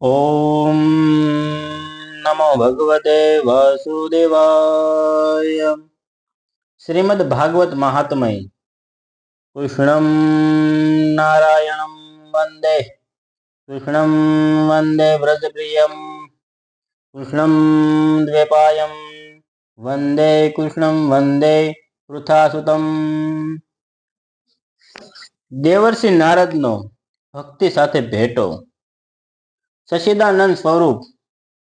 ઓમ નમો ભગવતે વાસુદેવાય શ્રીમદ ભાગવત મહાત્મય કૃષ્ણમ નારાયણમ વંદે કૃષ્ણમ વંદે વ્રજપ્રિયમ કૃષ્ણમ દ્વેપાયમ વંદે કૃષ્ણમ વંદે પૃથાસુતમ દેવર્ષિ નારદનો ભક્તિ સાથે ભેટો સચિદાનંદ સ્વરૂપ,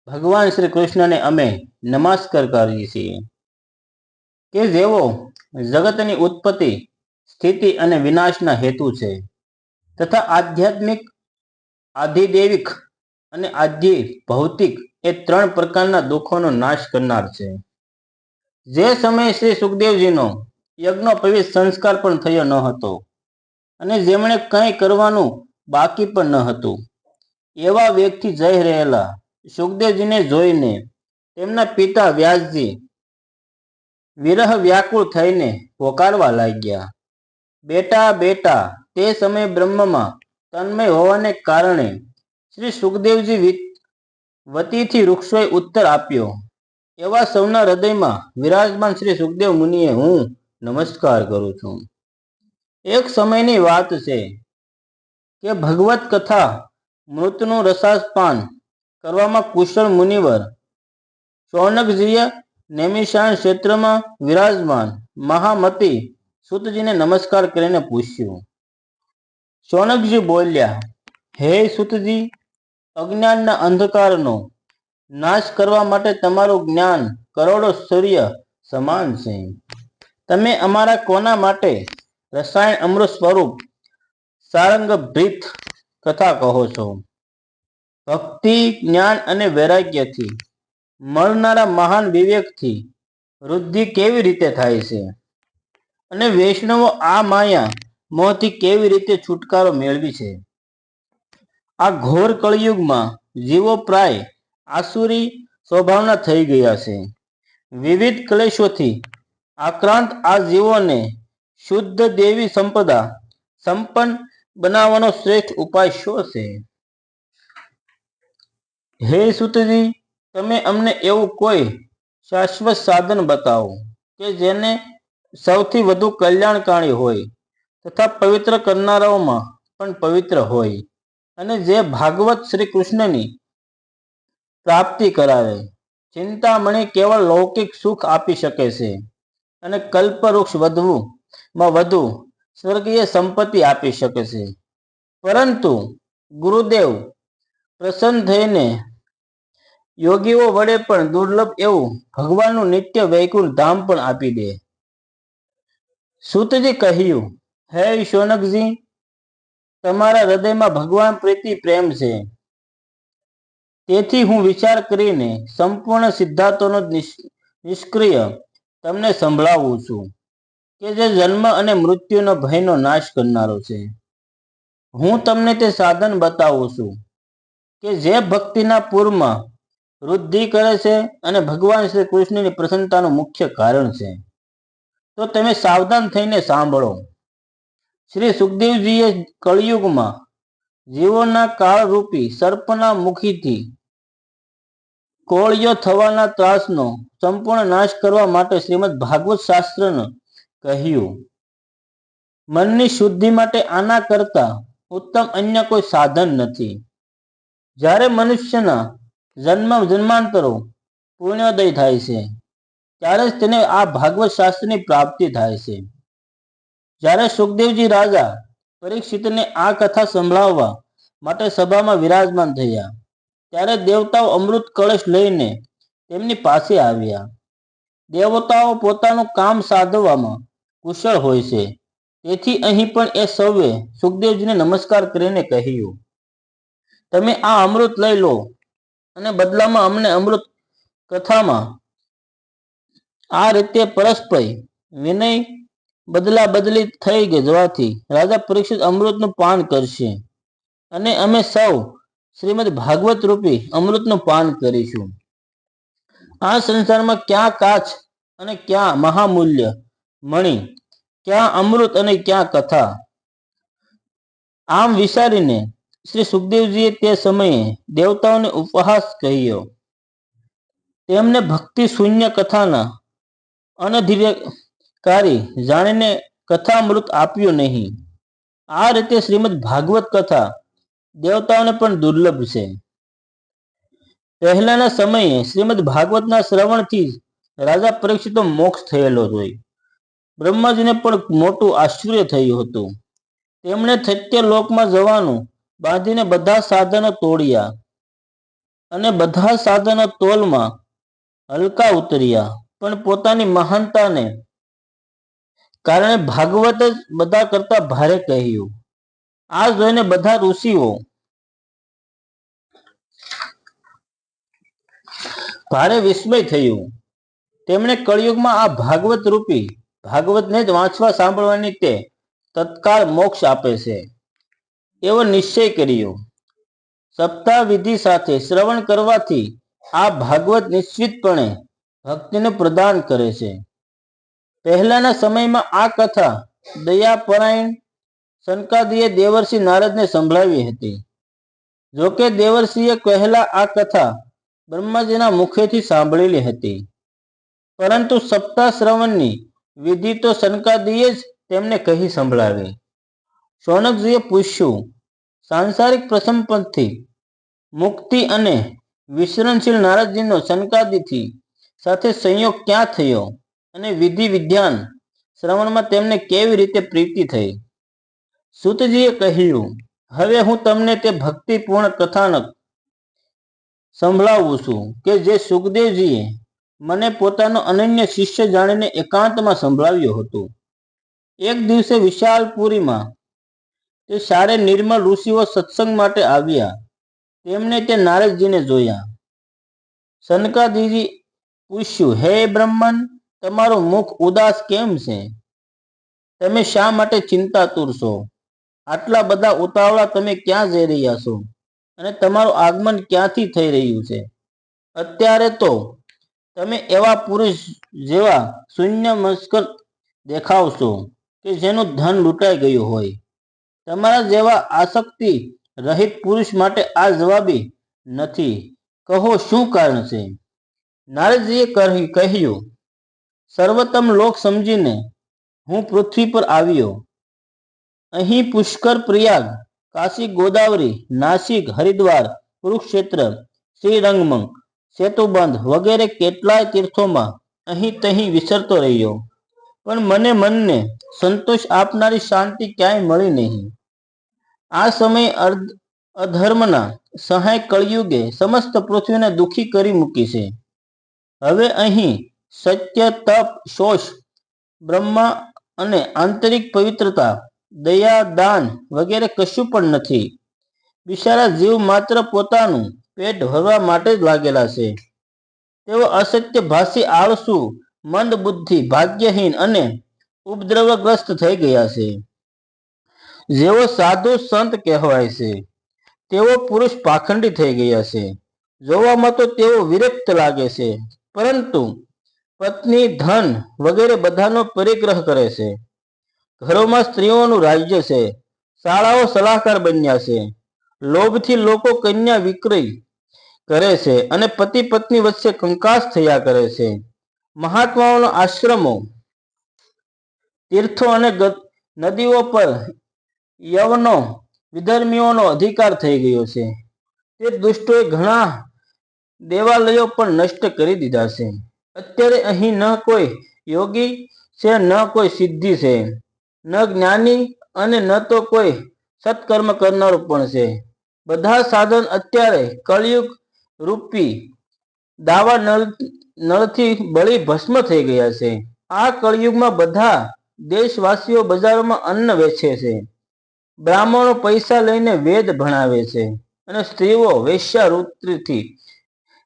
ભગવાન શ્રી કૃષ્ણને અમે નમસ્કાર કરીએ છીએ. કે જેઓ જગતની ઉત્પત્તિ, સ્થિતિ અને વિનાશના હેતુ છે, તથા આધ્યાત્મિક, આધિદેવિક અને આધિ ભૌતિક એ ત્રણ પ્રકારના દુઃખોનો નાશ કરનાર છે. જે સમયે શ્રી સુખદેવજીનો યજ્ઞોપવિત સંસ્કાર પણ થયો ન હતો અને જેમણે કંઈ કરવાનું બાકી પણ ન હતું. એવા વેગથી જઈ રહેલા સુખદેવજીને જોઈને તેમના પિતા વ્યાસજી વિરહ વ્યાકુળ થઈને પોકારવા લાગ્યા. બેટા બેટા, તે સમયે બ્રહ્મમાં તન્મય હોવાને કારણે શ્રી સુખદેવજી વતીથી વૃક્ષોએ ઉત્તર આપ્યો. એવા સૌના હૃદયમાં વિરાજમાન શ્રી સુખદેવ મુનિએ હું નમસ્કાર કરું છું. એક સમયની વાત છે કે ભગવત કથા મૃતનું રસાસ્પાન કરવામાં કુશળ મુનિવર. શૌનકજીએ નેમિશાન ક્ષેત્રમાં વિરાજમાન મહામતી સુતજીને નમસ્કાર કરીને પૂછ્યું. શૌનકજી બોલ્યા, હે સુતજી, અજ્ઞાનના અંધકારનો નાશ કરવા માટે તમારું જ્ઞાન કરોડો સૂર્ય સમાન છે. તમે અમારા કોના માટે રસાયણ અમૃત સ્વરૂપ સારંગભૃત કથા કહો છો? ભક્તિ, જ્ઞાન અને વૈરાગ્યથી મળનારા મહાન વિવેકથી વૃદ્ધિ કેવી રીતે થાય છે? અને વૈષ્ણવો આ માયા મોહથી કેવી રીતે છુટકારો મેળવી છે? આ ઘોર કળિયુગમાં જીવો પ્રાય આસુરી સ્વભાવના થઈ ગયા છે. વિવિધ ક્લેશોથી આક્રાંત આ જીવોને શુદ્ધ દેવી સંપદા સંપન્ન બનાવવાનો શ્રેષ્ઠ ઉપાય શું છે? હે સુતજી, તમે અમને એવું કોઈ શાશ્વત સાધન બતાવો કે જેને સૌથી વધુ કલ્યાણકારી હોય તથા પવિત્ર કરનારાઓમાં પણ પવિત્ર હોય અને જે ભાગવત શ્રી કૃષ્ણની પ્રાપ્તિ કરાવે. ચિંતામણી કેવળ લૌકિક સુખ આપી શકે છે અને કલ્પવૃક્ષ વધવું માં વધુ સ્વર્ગીય સંપત્તિ આપી શકે છે. પરંતુ ગુરુદેવ પ્રસન્ન થઈને યોગીઓ વડે પણ દુર્લભ એવું ભગવાનનું નિત્ય વૈકુંઠ ધામ પણ આપી દે. સુતજી કહ્યું, હે શોનકજી, તમારા હૃદયમાં ભગવાન પ્રીતિ પ્રેમ છે. તેથી હું વિચાર કરીને સંપૂર્ણ સિદ્ધાંતોનો નિષ્ક્રિય તમને સંભળાવું છું. કે જે જન્મ અને મૃત્યુનો ભયનો નાશ કરનારો છે. હું તમને તે સાધન બતાવું છું કે જે ભક્તિના પૂરમાં વૃદ્ધિ કરે છે અને ભગવાન શ્રી કૃષ્ણની પ્રસન્નતાનું મુખ્ય કારણ છે. તો તમે સાવધાન થઈને સાંભળો. શ્રી સુખદેવજીએ કળિયુગમાં જીવોના કાળરૂપી સર્પના મુખીથી કોળિયો થવાના ત્રાસનો સંપૂર્ણ નાશ કરવા માટે શ્રીમદ ભાગવત શાસ્ત્રને કહ્યું. મનની શુદ્ધિ માટે આના કરતા ઉત્તમ અન્ય કોઈ સાધન નથી. જ્યારે મનુષ્યના જન્મ જન્માંતરો પુણ્યોદય થાય છે, ત્યારે જ તેને આ ભાગવત શાસ્ત્રની પ્રાપ્તિ થાય છે. જ્યારે સુખદેવજી રાજા પરીક્ષિતને આ કથા સંભળાવવા માટે સભામાં વિરાજમાન થયા, ત્યારે દેવતાઓ અમૃત કળશ લઈને તેમની પાસે આવ્યા. દેવતાઓ પોતાનું કામ સાધવામાં કુશળ હોય છે. તેથી અહીં પણ એ સૌએ સુખદેવજીને નમસ્કાર કરીને કહ્યું, તમે આ અમૃત લઈ લો અને બદલામાં અમને અમૃત કથામાં આ રીતે પરસ્પર વિનય બદલા બદલી થઈ ગઈ જવાથી રાજા પરીક્ષિત અમૃતનું પાન કરશે. અને અમે સૌ શ્રીમદ ભાગવત રૂપી અમૃતનું પાન કરીશું. આ સંસારમાં ક્યાં કાચ અને ક્યાં મહામૂલ્ય? મણી, ક્યાં અમૃત અને ક્યાં કથા? આમ વિચારીને શ્રી સુખદેવજીએ તે સમયે દેવતાઓને ઉપહાસ કહ્યો તેમને ભક્તિ શૂન્ય કથાના અનધિકારી જાણીને કથામૃત આપ્યું નહીં. આ રીતે શ્રીમદ ભાગવત કથા દેવતાઓને પણ દુર્લભ છે. પહેલાના સમયે શ્રીમદ ભાગવતના શ્રવણથી રાજા પરીક્ષિતો મોક્ષ થયેલો જોઈ બ્રહ્માજીને પણ મોટું આશ્ચર્ય થયું હતું. તેમણે સત્ય લોકમાં જવાનું બાંધીને બધા સાધનો તોડ્યા અને બધા સાધનો તોલમાં હલકા ઉતર્યા, પણ પોતાની મહાનતાને કારણે ભાગવત જ બધા કરતા ભારે કહ્યું. આ જોઈને બધા ઋષિઓ ભારે વિસ્મય થયું. તેમણે કળિયુગમાં આ ભાગવત રૂપી, ભાગવતને જ વાંચવા સાંભળવાની તે તત્કાળ મોક્ષ આપે છે. એવો નિશ્ચય કર્યો. સપ્તાહ વિધિ સાથે શ્રવણ કરવાથી આ ભાગવત નિશ્ચિતપણે ભક્તિને પ્રદાન કરે છે. પહેલાના સમયમાં આ કથા દયાપરાયણ સનકાદીએ દેવર્ષિ નારદને સંભળાવી હતી. જોકે દેવર્ષિએ પહેલા આ કથા બ્રહ્માજીના મુખેથી સાંભળેલી હતી. પરંતુ સપ્તાહ શ્રવણની વિધિ તો સનકાદીએ જ તેમને કહી સંભળાવી. શૌનકજીએ પૂછ્યું, સાંસારિક પ્રસંપતથી મુક્તિ અને વિસરણશીલ નારદજીનો સનકાદીથી સાથે સંયોગ ક્યાં થયો અને વિધિ વિદ્યાન શ્રવણમાં તેમને કેવી રીતે પ્રીતિ થઈ? સુતજીએ કહ્યું, હવે હું તમને તે ભક્તિપૂર્ણ કથાનક સંભળાવું છું કે જે સુખદેવજીએ મને પોતાનો અનન્ય શિષ્ય જાણીને એકાંતમાં સંભળાવ્યો હતો. એક દિવસે વિશાલપુરીમાં તે સારે નિર્મળ ઋષિઓ સત્સંગ માટે આવ્યા. તેમને તે નારદજીને જોયા. સનકાદીજી પૂછ્યું, હે બ્રહ્મન, તમારું મુખ ઉદાસ કેમ છે? તમે શા માટે ચિંતાતુર છો? આટલા બધા ઉતાવળા તમે ક્યાં જઈ રહ્યા છો? અને તમારું આગમન ક્યાંથી થઈ રહ્યું છે? અત્યારે તો તમે એવા પુરુષ જેવા શૂન્ય મસ્કર દેખાવશો કે જેનું ધન લૂંટાઈ ગયું હોય. તમારા જેવા આસક્તિ રહિત પુરુષ માટે આ જવાબી નથી. કહો શું કારણ છે? નારદજીએ કહ્યું સર્વતમ લોક સમજીને હું પૃથ્વી પર આવ્યો. અહીં પુષ્કર પ્રયાગ કાશી ગોદાવરી, નાસિક, હરિદ્વાર, કુરુક્ષેત્ર શ્રીરંગમ સેતુબંધ વગેરે કેટલાય તીર્થોમાં અહીં તહીં વિસરતો રહ્યો. પણ મને મનને સંતોષ આપનારી શાંતિ ક્યાંય મળી નહીં. આ સમયે અધર્મના સહાય કળયુગે સમસ્ત પૃથ્વીને દુઃખી કરી મૂકી છે. હવે અહીં સત્ય, તપ, શોષ, બ્રહ્મા અને આંતરિક પવિત્રતા દયા દાન વગેરે કશું પણ નથી. બિચારા જીવ માત્ર પોતાનું પેટ ભરવા માટે જ લાગેલા છે. તેઓ અસત્ય ભાષી આળસુ, મંદ બુદ્ધિ, ભાગ્યહીન અને ઉપદ્રવગ્રસ્ત થઈ ગયા છે. જેઓ સાધુ સંત કહેવાય છે. તેઓ પુરુષ પાખંડી થઈ ગયા છે. જોવામાં તો તેઓ વિરક્ત લાગે છે, પરંતુ પત્ની, ધન વગેરે બધાનો પરિગ્રહ કરે છે. ઘરોમાં સ્ત્રીઓનું રાજ્ય છે. શાળાઓ સલાહકાર બન્યા છે. લોભથી લોકો કન્યા વિક્રય કરે છે અને પતિ પત્ની વચ્ચે કંકાસ થયા કરે છે. મહાત્માઓના આશ્રમો, તીર્થો અને નદીઓ પર યવનો વિધર્મીઓનો અધિકાર થઈ ગયો છે. તે દુષ્ટોએ ઘણા દેવાલયો પણ નષ્ટ કરી દીધા છે. અત્યારે અહીં ન કોઈ યોગી છે, ન કોઈ સિદ્ધિ છે. ન જ્ઞાની અને ન તો કોઈ સત્કર્મ કરનારું પણ છે. બધા સાધન અત્યારે કળિયુગ રૂપી દાવા નળ, નળથી બળી ભસ્મ થઈ ગયા છે. આ કળિયુગમાં બધા દેશવાસીઓ બજારોમાં અન્ન વેચે છે. બ્રાહ્મણો પૈસા લઈને વેદ ભણાવે છે અને સ્ત્રીઓ વેશ્યાવૃત્તિથી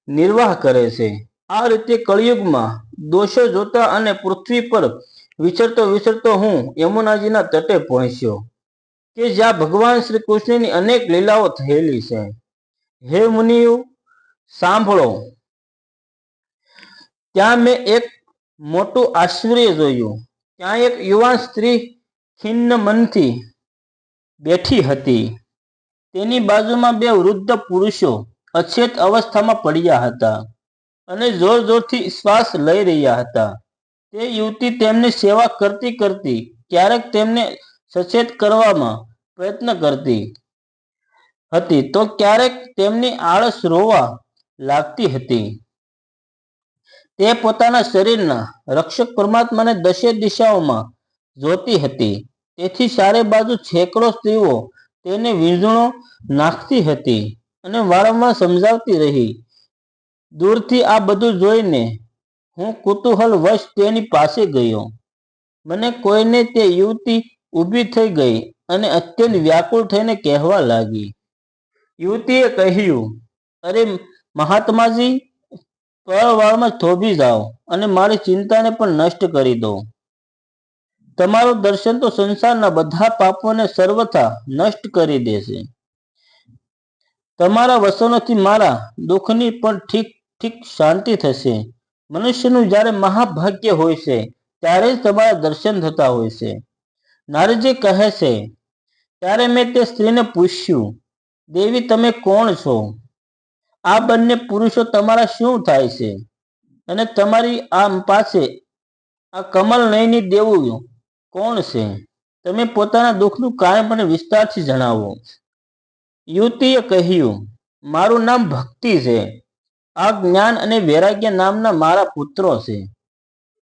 નિર્વાહ કરે છે. આ રીતે કળિયુગમાં દોષો જોતા અને પૃથ્વી પર વિચરતો વિચરતો હું યમુનાજીના તટે પહોંચ્યો કે જ્યાં ભગવાન શ્રી કૃષ્ણની અનેક લીલાઓ થયેલી છે. હે મુનિઓ, સાંભળો. ત્યાં મેં એક મોટું આશ્ચર્ય જોયું. ત્યાં એક યુવાન સ્ત્રી ખિન્ન મનથી બેઠી હતી. તેની બાજુમાં બે વૃદ્ધ પુરુષો અચેત અવસ્થામાં પડ્યા હતા અને જોર જોરથી શ્વાસ લઈ રહ્યા હતા. તે યુવતી તેમની સેવા કરતી કરતી ક્યારેક તેમને સચેત કરવામાં પ્રયત્ન કરતી હતી તો ક્યારેક તેમની આળસ રોવા લાગતી હતી. તે પોતાના શરીરના રક્ષક પરમાત્માને દશે દિશાઓમાં જોતી હતી. તેથી ચારે બાજુ છેકડો સ્ત્રીઓ તેને વીંઝણો નાખતી હતી અને વારંવાર સમજાવતી રહી. દૂરથી આ બધું જોઈને હું કુતૂહલ વશ તેની પાસે ગયો. મને કોઈને તે યુવતી ઊભી થઈ ગઈ અને અત્યંત વ્યાકુળ થઈને કહેવા લાગી. યુવતીએ કહ્યું, અરે મહાત્માજી પળવાળમાં થોભી જાઓ અને મારી ચિંતાને પણ નષ્ટ કરી દો. તમારું દર્શન તો સંસારના બધા પાપોને સર્વથા નષ્ટ કરી દેશે. તમારા વસનોથી મારા દુઃખની પણ ઠીક ઠીક શાંતિ થશે. મનુષ્યનું જ્યારે મહાભાગ્ય હોય છે, ત્યારે જ તમારા દર્શન થતા હોય છે. નારજી કહે છે, ત્યારે મેં તે સ્ત્રીને પૂછ્યું, દેવી, તમે કોણ છો? આ બંને પુરુષો તમારા શું થાય છે? અને તમારી આ પાસે આ કમલ નયની દેવું કોણ છે? તમે પોતાના દુઃખનું કારણ મને વિસ્તારથી જણાવો. યુવતીએ કહ્યું, મારું નામ ભક્તિ છે. આ જ્ઞાન અને વૈરાગ્ય નામના મારા પુત્રો છે.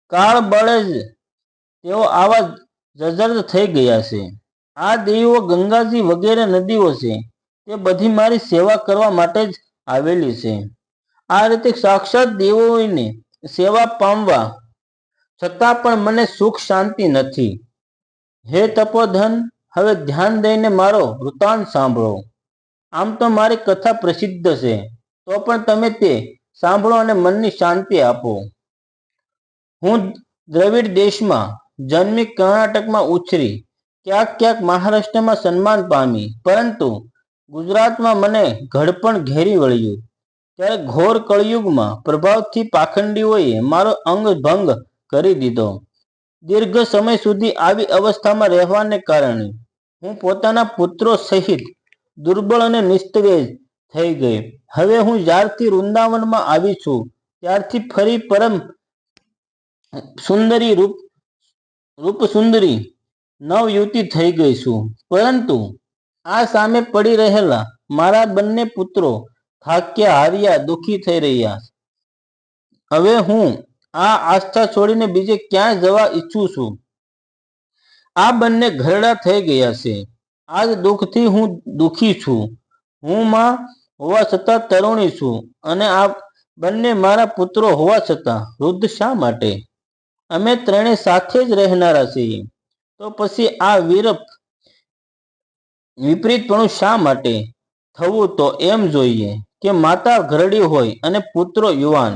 કાળ બળે જ તેઓ આવા જજર્જ થઈ ગયા છે. આ દેવીઓ ગંગાજી વગેરે નદીઓ છે. તે બધી મારી સેવા કરવા માટે જ આવેલી છે. આ રીતે સાક્ષાત દેવોને સેવા પામવા છતાં પણ મને સુખ શાંતિ નથી. હે તપોધન, હવે ધ્યાન દઈને મારો વૃતાંત સાંભળો. આમ તો મારી કથા પ્રસિદ્ધ છે. તો પણ તમે તે સાંભળો અને મનની શાંતિ આપો. હું દ્રવિડ દેશમાં જન્મી કર્ણાટકમાં ઉછરી, ક્યાંક ક્યાંક મહારાષ્ટ્રમાં સન્માન પામી, પરંતુ ગુજરાતમાં મને ઘડપણ ઘેરી વળ્યું. ત્યારે ઘોર કળયુગમાં પ્રભાવથી પાખંડીઓએ મારો અંગ ભંગ કરી દીધો. દીર્ઘ સમય સુધી આવી અવસ્થામાં રહેવાને કારણે હું પોતાના પુત્રો સહિત દુર્બળ અને નિસ્તેજ થઈ ગઈ. હવે હું જ્યારથી વૃંદાવનમાં આવી છું, ત્યારથી ફરી પરમ સુંદરી રૂપ રૂપ સુંદરી નવયુવતી થઈ ગઈ છું. પરંતુ આ સામે પડી રહેલા મારા બંને પુત્રો થાક્યા, હાર્યા, દુઃખી થઈ રહ્યા. હવે હું આ આસ્થા છોડીને બીજે ક્યાં જવા ઈચ્છું છું? આ બંને ઘરડા થઈ ગયા છે. આજ દુઃખથી હું દુઃખી છું. હું માં હોવા છતાં તરુણી છું અને આ બંને મારા પુત્રો હોવા છતાં વૃદ્ધ શા માટે? અમે ત્રણે સાથે જ રહેનારા છીએ. તો પછી આ વિરપ વિપરીતપણું શા માટે? થવું તો એમ જોઈએ કે માતા ઘરડી હોય અને પુત્રો યુવાન.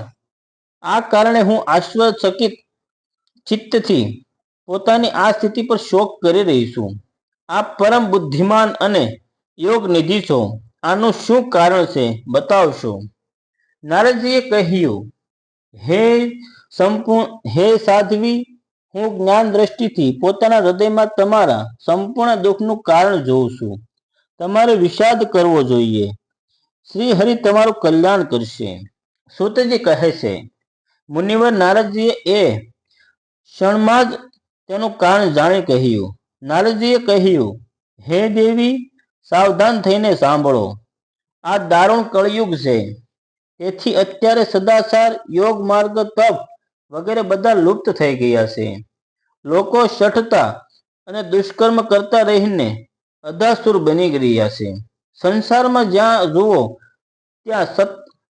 આ કારણે હું આશ્ચર્યચકિત ચિત્તથી પોતાની આ સ્થિતિ પર શોક કરી રહી છું. આપ પરમ બુદ્ધિમાન અને યોગ નિધિ છો. આનું શું કારણ છે બતાવશો? નારદજીએ કહ્યું, હે સંપૂર્ણ, હે સાધ્વી, હું જ્ઞાન દ્રષ્ટિથી પોતાના હૃદયમાં તમારા સંપૂર્ણ દુઃખનું કારણ જોઉં છું. તમારે વિષાદ કરવો જોઈએ. શ્રી હરિ તમારું કલ્યાણ કરશે. સુતજી કહે છે, મુનિવર નારદજીએ એ ક્ષણમાં જ તેનું કારણ જાણી કહ્યું. નારદજીએ કહ્યું, હે દેવી સાવધાન થઈને સાંભળો. આ દારૂણ કળયુગ છે. તેથી અત્યારે સદાચાર, યોગ માર્ગ, તપ વગેરે બધા લુપ્ત થઈ ગયા છે. લોકો શઠતા અને દુષ્કર્મ કરતા રહીને અધાસુર બની રહ્યા છે. સંસારમાં જ્યાં જુઓ, ત્યાં સત,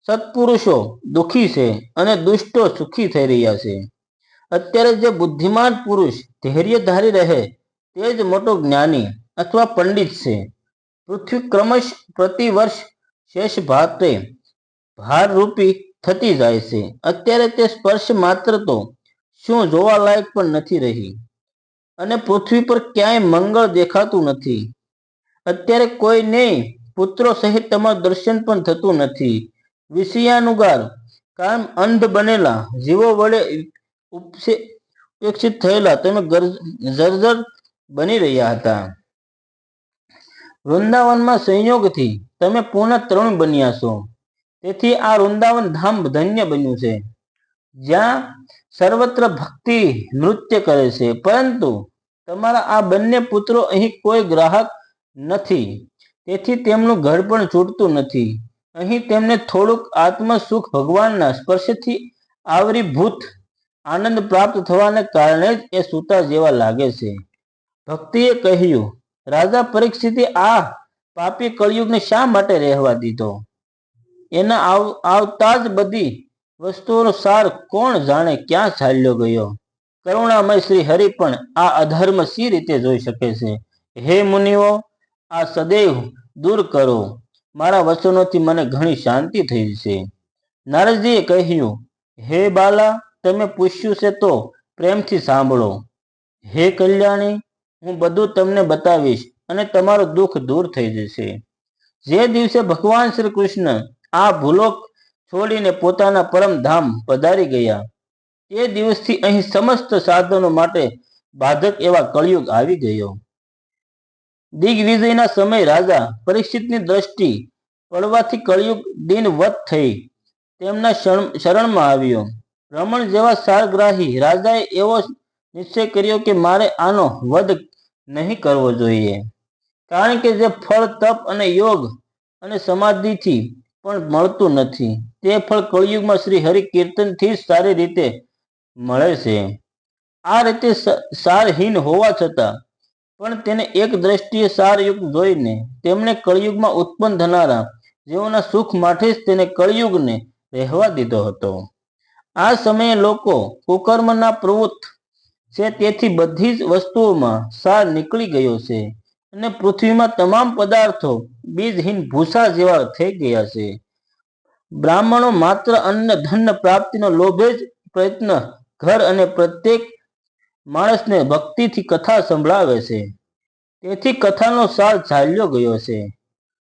સત્પુરુષો દુઃખી છે અને દુષ્ટો સુખી થઈ રહ્યા છે. અત્યારે જે બુદ્ધિમાન પુરુષ ધૈર્ય ધારી રહે તે જ મોટો જ્ઞાની અથવા પંડિત છે. પૃથ્વી ક્રમશ પ્રતિ વર્ષ શેષ ભાતે ભારરૂપી થતી જાય છે. અત્યારે તે સ્પર્શ માત્ર તો શું જોવા લાયક પણ નથી રહી અને પૃથ્વી પર ક્યાંય મંગળ દેખાતું નથી. અત્યારે કોઈને પુત્રો સહિત તમારું દર્શન પણ થતું નથી. વિષયાનુગાર કામ અંધ બનેલા જીવો વડે ઉપેક્ષિત થયેલા તમે જર્જર બની રહ્યા હતા. વૃંદાવનમાં સંયોગથી તમે પૂર્ણ તરુણ બન્યા છો. તેથી આ વૃંદાવન ધામ ધન્ય બન્યું છે. જ્યાં સર્વત્ર ભક્તિ નૃત્ય કરે છે. પરંતુ તમારા આ બંને પુત્રો અહીં કોઈ ગ્રાહક નથી. તેથી તેમનું ઘર પણ છૂટતું નથી. અહીં તેમને થોડુંક આત્મ સુખ ભગવાનના સ્પર્શથી આવરીભૂત આનંદ પ્રાપ્ત થવાને કારણે જ એ સૂતા જેવા લાગે છે. ભક્તિએ કહ્યું રાજા પરીક્ષિતે આ પાપી કળિયુગને શા માટે રહેવા દીધો? એના આવ- આવતા જ બધી વસ્તુઓનો સાર કોણ જાણે ક્યાં ચાલ્યો ગયો? કરુણામય શ્રી હરિ પણ આ અધર્મ સી રીતે જોઈ શકે છે? હે મુનિઓ, આ સદૈવ દૂર કરો. મારા વચનોથી મને ઘણી શાંતિ થઈ છે. નારદજીએ કહ્યું, હે બાલા, તમે પૂછ્યું છે તો પ્રેમથી સાંભળો. હે કલ્યાણી હું બધું તમને બતાવીશ અને તમારું દુઃખ દૂર થઈ જશે. જે દિવસે ભગવાન શ્રી કૃષ્ણ આ ભૂલોક છોડીને પોતાના પરમ ધામ પધારી ગયા, તે દિવસથી અહીં સમસ્ત સાધનો માટે બાધક એવા કળિયુગ આવી ગયો. દિગ્વિજયના સમય રાજા પરીક્ષિતની દ્રષ્ટિ પડવાથી કળિયુગ દિનવત થઈ તેમના શરણ- શરણમાં આવ્યો. રમણ જેવા સારગ્રાહી રાજાએ એવો નિશ્ચય કર્યો કે મારે આનો વધ નહીં કરવો જોઈએ. કારણ કે જે ફળ, તપ અને યોગ અને સમાધિથી પણ મળતું નથી, તે ફળ કળિયુગમાં શ્રી હરિ કીર્તનથી જ સારી રીતે મળે છે. આ રીતે સારહીન હોવા છતાં પણ તેને એક દ્રષ્ટિએ સારયુક્ત જોઈને તેમણે કળિયુગમાં ઉત્પન્ન થનારા જેઓના સુખ માટે જ તેને કળિયુગને રહેવા દીધો હતો. આ સમયે લોકો કુકર્મના પ્રવૃત્ત છે, તેથી બધી જ વસ્તુઓમાં સાર નીકળી ગયો છે અને પૃથ્વીમાં તમામ પદાર્થો બીજહીન ભૂસા જેવા થઈ ગયા છે. બ્રાહ્મણો માત્ર અન્ન, ધન પ્રાપ્તિનો લોભે જ પ્રયત્ન ઘર અને પ્રત્યેક માણસને ભક્તિથી કથા સંભળાવે છે. તેથી કથાનો સાર ચાલ્યો ગયો છે.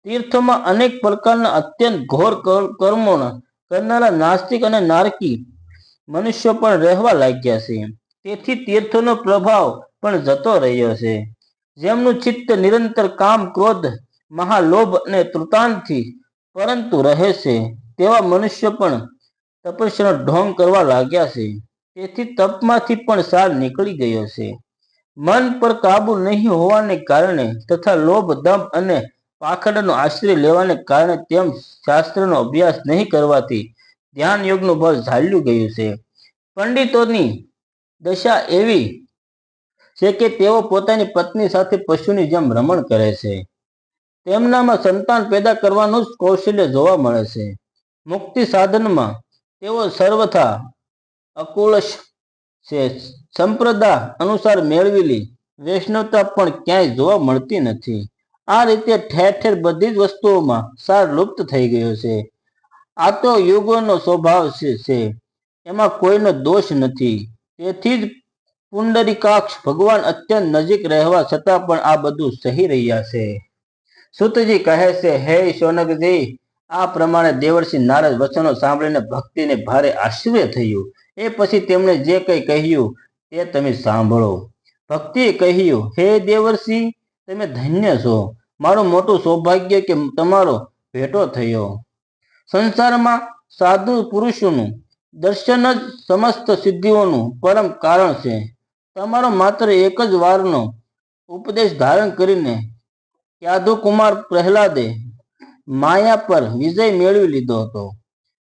તીર્થોમાં અનેક પ્રકારના અત્યંત ઘોર કર- કર્મોના કરનારા નાસ્તિક અને નારકી મનુષ્યો પણ રહેવા લાગ્યા છે. તેથી તીર્થોનો પ્રભાવ પણ જતો રહ્યો છે. જેમનું ચિત્ત નિરંતર કામ, ક્રોધ, મહાલોભ અને તૃતાંતથી પરંતુ રહે છે, તેવા મનુષ્ય પણ તપસ્યાનો ઢોંગ કરવા લાગ્યા છે. તેથી તપમાંથી પણ સાર નીકળી ગયો છે. મન પર કાબુ નહીં હોવાને કારણે તથા લોભ દંભ અને પાખંડનો આશ્રય લેવાને કારણે તેમ શાસ્ત્રનો અભ્યાસ નહીં કરવાથી ધ્યાન યોગનું બળ ઝાલ્યું ગયું છે. પંડિતોની દશા એવી છે કે તેઓ પોતાની પત્ની સાથે પશુની જેમ રમણ કરે છે. તેમનામાં સંતાન પેદા કરવાનું જ કૌશલ્ય જોવા મળે છે. મુક્તિ સાધનમાં તેઓ સર્વથા અકુલશ છે. સંપ્રદા અનુસાર મેળવેલી વૈષ્ણવતા પણ ક્યાંય જોવા મળતી નથી. આ રીતે ઠેર ઠેર બધી જ વસ્તુઓમાં સાર લુપ્ત થઈ ગયો છે. આ તો યુગોનો સ્વભાવ છે. એમાં કોઈનો દોષ નથી. તેથી જ પુંડરીકાક્ષ ભગવાન અત્યંત નજીક રહેવા છતાં પણ આ બધું સહી રહ્યા છે. સુતજી કહે છે, હે સોનકજી, આ પ્રમાણે દેવર્ષિ નારદ વચનો સાંભળીને ભક્તિને ભારે આશ્ચર્ય થયું. એ પછી તેમણે જે કંઈ કહ્યું તે તમે સાંભળો. ભક્તિએ કહ્યું, હે દેવર્ષિ, તમે ધન્ય છો. મારું મોટું સૌભાગ્ય કે તમારો ભેટો થયો. સંસારમાં સાધુ પુરુષોનું દર્શન જ સમસ્ત સિદ્ધિઓનું પરમ કારણ છે. તમારો માત્ર એક જ વારનો ઉપદેશ ધારણ કરીને યાદુકુમાર પ્રહલાદે માયા પર વિજય મેળવી લીધો હતો.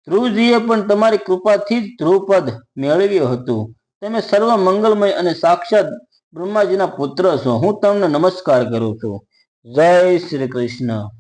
ધ્રુવજીએ પણ તમારી કૃપાથી જ ધ્રુવપદ મેળવ્યું હતું. તમે સર્વ મંગલમય અને સાક્ષાત બ્રહ્માજીના પુત્ર છો. હું તમને નમસ્કાર કરું છું. જય શ્રી કૃષ્ણ.